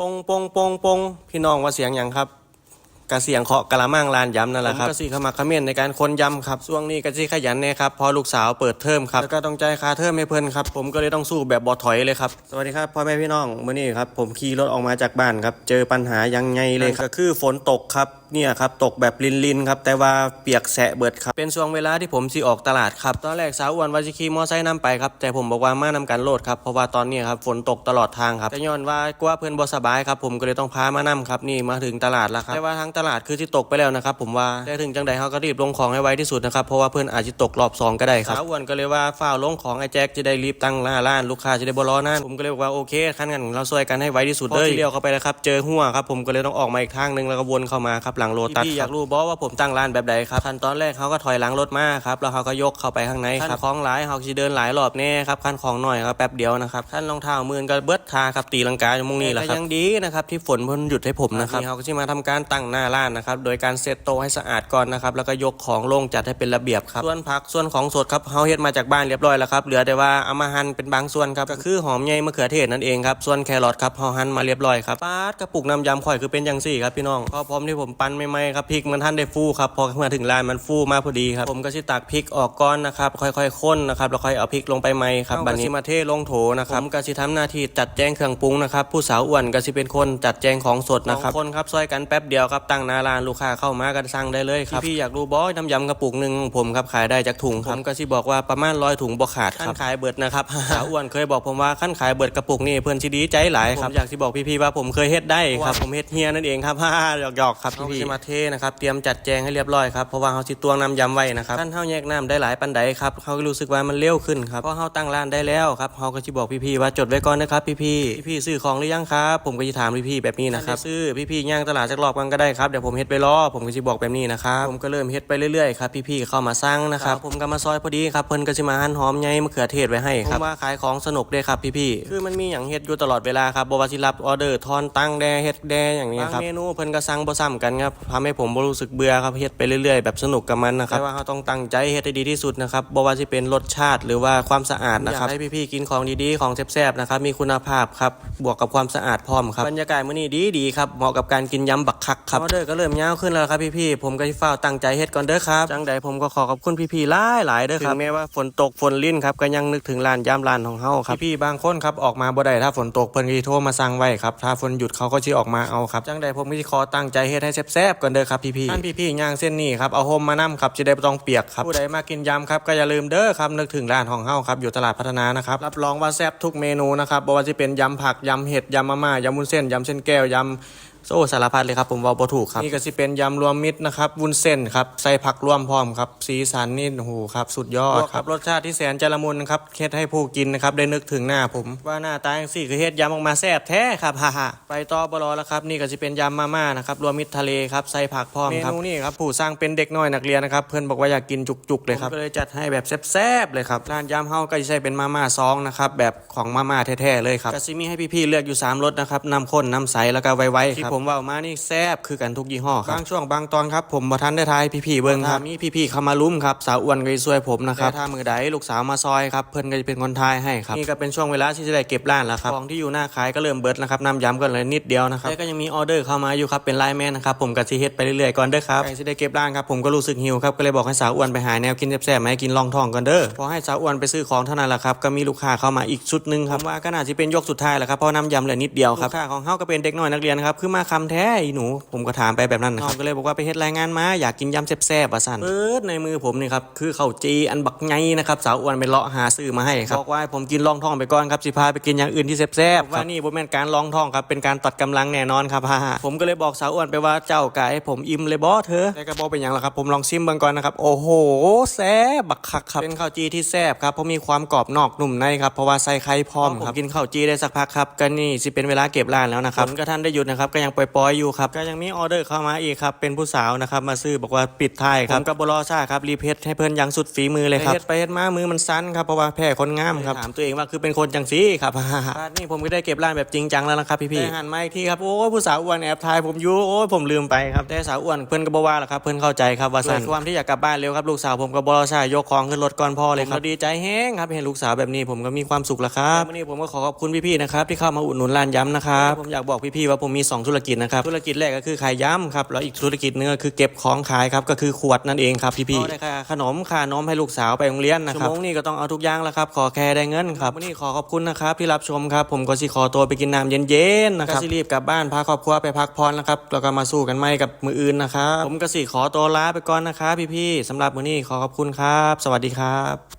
ปงปงปงปงพี่น้องว่าเสียงอย่างครับ กระเสียงเคาะกะละมังลานย้ำนั่นแหละครับผมก็สีขมักเขม้นในการคนย้ำครับช่วงนี้ก็สีขยันแน่ครับเพอลูกสาวเปิดเทอมครับแล้วก็ต้องใจายค่าเทอมให้เพิ่นครับผมก็เลยต้องสู้แบบบอถอยเลยครับสวัสดีครับพ่อแม่พี่น้องมื้อนี้ครับผมขี่รถออกมาจากบ้านครับเจอปัญหายังไงเลยครับก็คือฝนตกครับเนี่ยครับตกแบบลินๆครับแต่ว่าเปียกแสะเบิดครับเป็นช่วงเวลาที่ผมสิออกตลาดครับตอนแรกสาวอ้วนว่าจะขี่มอไซค์นำไปครับแต่ผมบอกว่ามานำกันโลดครับเพราะว่าตอนนี้ครับฝนตกตลอดทางครับแต่ย้อนว่ากลัวเพื่อนบ่สบายครับผมก็เลยต้องพามานำครับนี่มาถึงตลาดแล้วครับแต่ว่าทางตลาดคือที่ตกไปแล้วนะครับผมว่าแต่ถึงจังใดเขาก็รีบลงของให้ไวที่สุดนะครับเพราะว่าเพื่อนอาจจะตกรอบสองก็ได้ครับสาวอ้วนก็เลยว่าฝ้าวลงของไอ้แจ็คจะได้รีบตั้งหน้าร้านลูกค้าจะได้บ่รอนานผมก็เลยบอกว่าโอเคขั้นกันเราช่วยกันให้ไวที่สุดเลยเลี้ยวเข้าไปแล้วครับเจอหัวครับผมก็เลยต้องออกมาอีกทางหนึงแล้วก็วนเข้ามาครับหลังโลตัสอยากรู้บอว่าผมตั้งร้านแบบใดครับขั้นตอนแรกเขาก็ถอยหลังรถมาครับแล้วเขาก็ยกเข้าไปข้างในครับของหลายเขาจะเดินหลายรอบแน่ครับขั้นของหน่อยครับแป๊บเดียวนะครับขั้นรองเท้ามือนก็เบิดทาครับตีลังกาอยู่มุงนี้แหละครับยังดีนะครับที่ฝนเพิ่นหยุดให้ผมนะครับเขาก็จะมาทำการตั้งหน้าร้านนะครับ โดยการเซตโต๊ะให้สะอาดก่อนนะครับ แล้วก็ยกของลงจัดให้เป็นระเบียบครับ ส่วนผักส่วนของสดครับเขาเฮ็ดมาจากบ้านเรียบร้อยแล้วครับ เหลือแต่ว่าเอามาหั่นเป็นบางส่วนครับ ก็คือหอมใหญ่มะเขือเทศนั่นเองครับ ส่วนแครอทครับเขาหั่นมาเรียบร้อยครับปาดกระปุกน้ำยำข่อยคือเป็นจังสี่ครับพี่น้องพอพร้อมที่ผมปั้นไม่ไหมครับพริกมันท่านได้ฟูครับ พอมาถึงร้านมันฟูมาพอดีครับ ผมก็สิตักพริกออกก้อนนะครับ ค่อยๆข้นนะครับ แล้วค่อยเอาพริกลงไปไหมครับบัดนี้มาเทลงโถนะครับผมก็สิทำหน้าที่จัดแจงเครื่องปรุงนะครับ ผู้สาวอ้วนก็สิเป็นคนจัดแจงของสดนะครับคนครับซอยกันแป๊บเดียวครับตั้งหน้าร้านลูกค้าเข้ามากันสั่งได้เลยครับพี่อยากรู้บอสน้ำยำกระปุกหนึ่งผมครับขายได้จากถุงครับผมก็สิบอกว่าประมาณร้อยถุงบ่ขาดครับขั้นขายเบิดนะครับสาวอ้วนเคยบอกผมว่าขั้นขายเบิดกระปุกนี่เพื่อนสิดีใจหลายครับอยากสิบอกพี่ๆว่าผมเคยเฮ็ดได้ครับผมเฮ็ดเฮียนั่นเองครับฮ่าหยอกๆครับพี่ๆมาเทนะครับเตรียมจัดแจงให้เรียบร้อยครับเพราะว่าเขาสิตวงน้ำยำไว้นะครับขั้นเฮาแยกน้ำได้หลายปันใดครับเขาก็รู้สึกว่ามันเร็วขึ้นครับเพราะเฮาตั้งร้านได้แล้วครับเขาก็สิบอกพี่ๆว่าจดไว้ก่อนนะครับพี่ๆพี่ๆซื้อของหรือยังครับผมก็จะถามพี่ๆแบบนี้นะครับซื้อพี่ๆย่างตลาดจักรอบกันก็ได้ครับเดี๋ยวผมเฮ็ดไปรอผมก็สิบอกแบบนี้นะครับผมก็เริ่มเฮ็ดไปเรื่อยๆครับพี่ๆเข้ามาสั่งนะครับผมก็มาซอยพอดีครับเพิ่นก็สิมาหั่นหอมใหญ่มะเขือเทศไว้ให้ครับผมว่าขายของสนุกเด้ครับพี่ๆคือมันมีหยังเฮ็ดอยู่ตลอดเวลาครับบ่ว่าสิรับออเดอร์ทอนตั้งแดเฮ็ดแดอย่างนี้ครับเมนูเพิ่นก็สั่งบ่ซ้ำกันครับทำให้ผมบ่รู้สึกเบื่อครับเฮ็ดไปเรื่อยๆ แบบสนุกกับมันนะครับแต่ว่าเราต้องตั้งใจเฮ็ดให้ดีที่สุดนะครับบ่ว่าสิเป็นรสชาติหรือว่าความสะอาดนะครับให้พี่ๆกินของดีๆของแซ่บๆนะครับมีคุณภาพครับบวกกับความสะอาดพร้อมครับบรรยากาศมื้อนี้ดีๆครับเหมาะกับการกินยำบักคักครับออเดอร์ก็เริ่มยาวขึ้นแล้วครับพี่ๆผมก็สิฟ้าวตั้งใจเฮ็ดก่อนเด้อครับจังใดผมก็ขอขอบคุณพี่ๆหลายๆเด้อครับถึงแม้ว่าฝนตกฝนลิ้นครับก็ยังนึกถึงร้านยำร้านของเฮาครับพี่ๆบางคนครับออกมาบ่ได้ถ้าฝนตกเพิ่นก็สิโทรมาสั่งไว้ครับถ้าฝนหยุดเขาก็สิออกมาเอาครับจังใดผมก็สิขอตั้งใจเฮ็ดให้แซ่บๆก่อนเด้อครับพี่ๆท่านพี่ๆย่างเส้นนี้ครับเอาโฮมมานํครับจะได้บ่ต้องเปียกครับผู้ใดมากินยำครับก็อย่าลืมเด้อครับนึกถึงร้านของเฮาครับอยู่ตลาดพัฒนานะครับรับรองว่าแซ่บทุกเมนูนะครับบ่ว่าจะเป็นยำผักยำเห็ดยำมาม่ายำวุ้นเส้นยำเส้นแก้วยำ โซ่สารพัดเลยครับผมเว่าบ่ถูกครับนี่ก็สิเป็นยำรวมมิตรนะครับวุ้นเส้นครับใส่ผักรวมพร้อมครับสีสันนี่โอ้โหครับสุดยอดครับรสชาติที่แสนจะละมุนครับเฮ็ดให้ผู้กินนะครับได้นึกถึงหน้าผม ว่าหน้าตาจังสี่คือเฮ็ดยำออกมาแซ่บแท้ครับฮ่าฮ่าไปต่อบรอแล้วครับนี่ก็สิเป็นยำมาม่านะครับรวมมิตรทะเลครับใส่ผักพร้อมครับเมนูนี่ครับผู้สร้างเป็นเด็กน้อยนักเรียนนะครับเพื่อนบอกว่าอยากกินจุกๆเลยครับก็เลยจัดให้แบบแซ่บๆเลยครับร้านยำเฮาก็จะใช้เป็นมาม่าซองนะครับแบบของมาม่าแท้ๆเลยครับก็สิมีให้พี่ๆเลือกอยู่สามรสนะครับน้ำข้นน้ำใสแล้วก็ไวๆที่ผมว่ามานี่แซ่บคือกันทุกยี่ห้อครับบางช่วงบางตอนครับผมบ่ทันได้ทายพี่ๆเบิ่งครับมีพี่ๆเข้ามาลุ้มครับสาวอ้วนก็จะช่วยผมนะครับถ้ามือใดลูกสาวมาซอยครับเพิ่นก็จะเป็นคนทายให้ครับนี่ก็เป็นช่วงเวลาที่จะได้เก็บร้านแล้วครับของที่อยู่หน้าขายก็เริ่มเบิดแล้วครับน้ำยำก็เลยนิดเดียวนะครับแต่ก็ยังมีออเดอร์เข้ามาอยู่ครับเป็นไลน์แมนนะครับผมก็สิเฮ็ดไปเรื่อยๆก่อนเด้อครับใกล้สิได้เก็บร้านครับผมก็รู้สึกหิวครับก็เลยบอกให้สาวอ้วนไปหาแนวกินแซ่บๆมาให้กินลองท้องก่อนเด้อพอให้สาวอ้วนไปซื้อของเท่านั้นแหละครับก็มีลูกค้าเข้ามาอีกชุดหนึงครับว่าก็น่าจะเป็นยกสุดท้ายแหละครับเพราะน้ำยำเหลือนิดเดียวครับลูกค้าของเฮาก็เป็นเด็กน้อยนักเรียนครับคือมาคำแท้อีหนู ผมก็ถามไปแบบนั้นนะครับน้องก็เลยบอกว่าไปเฮ็ดรายงานมา อยากกินยำแซ่บๆอะสั่นเปิดในมือผมนี่ครับคือข้าวจีอันบักไงนะครับสาวอ้วนไปเลาะหาซื้อมาให้ครับบอกว่าให้ผมกินลองท้องไปก่อนครับสิพาไปกินอย่างอื่นที่แซ่บๆว่านี่บ่แม่นการลองท้องครับเป็นการตัดกำลังแน่นอนครับฮ่าผมก็เลยบอกสาวอ้วนไปว่าเจ้ากะให้ผมอิ่มเลยบ่เธอแต่ก็บ่เป็นหยังหรอกครับผมลองชิมเบิ่งก่อนนะครับโอ้โหแซ่บบักคักครับเป็นข้าวจีที่แซ่บครับเพราะมีความกรอบนอกนุ่มในครับเพราะว่าใส่ไข่พร้อมครับกินข้าวจีได้สักพักครับก็นี่สิเป็นเวลาเก็บร้านแล้วนะครับผมก็ท่านได้หยุดนะครับก็ยังปล่อยๆอยู่ครับก็ยังมีออเดอร์เข้ามาอีกครับเป็นผู้สาวนะครับมาซื้อบอกว่าปิดท้ายครับผมกับบรอซ่าครับรีเพชให้เพื่อนอยังสุดฝีมือเลยครับไปเฮ็ดมามือมันสั้นครับเพราะว่าแพ้คนงามครับถามตัวเองว่าคือเป็นคนจังสีครับนี่ผมก็ได้เก็บร้านแบบจริงจังแล้วนะครับพี่ๆหันมาอีกทีครับโอ้ยผู้สาวอ้วนแอบถ่ายผมอยู่โอ้ยผมลืมไปครับแต่สาวอ้วนเพื่อนก็บอกว่าแหละครับเพื่อนเข้าใจครับว่าสั่นความที่อยากกลับบ้านเร็วครับลูกสาวผมก็บรอซ่ายกของขึ้นรถก่อนพ่อเลยครับดีใจแห้งครับเห็นลูกสาวแบบนี้ผมก็มีความสุขแล้วครับวันนี้ผมก็ขอขอบคุณพี่ๆนะครับที่เข้ามาอุดหนุนร้านย้ำนะครับผมอยากบอกพี่ๆว่าผมมี2ธุรกิจนะครับธุรกิจแรกก็คือขายย้ำครับแล้วอีกธุรกิจหนึงก็คือเก็บของขายครับก็คือขวดนั่นเองครับพี่ๆได้ค่าขนมค่านมให้ลูกสาวไปโรงเรียนนะครับชั่วโมงนี้ก็ต้องเอาทุกอย่างแล้วครับขอแค่ได้เงินครับวันนี้ขอขอบคุณนะครับที่รับชมครับผมก็สิขอตัวไปกินน้ำเย็นๆนะครับก็สิรีบกลับบ้านพาครอบครัวไปพักผ่อนนะครับแล้วก็มาสู้กันใหม่กับมืออื่นนะครับผมก็สิขอตัวลาไปก่อนนะครับพี่ๆสำหรับมื้อนี้ขอขอบคุณครับ สวัสดีครับ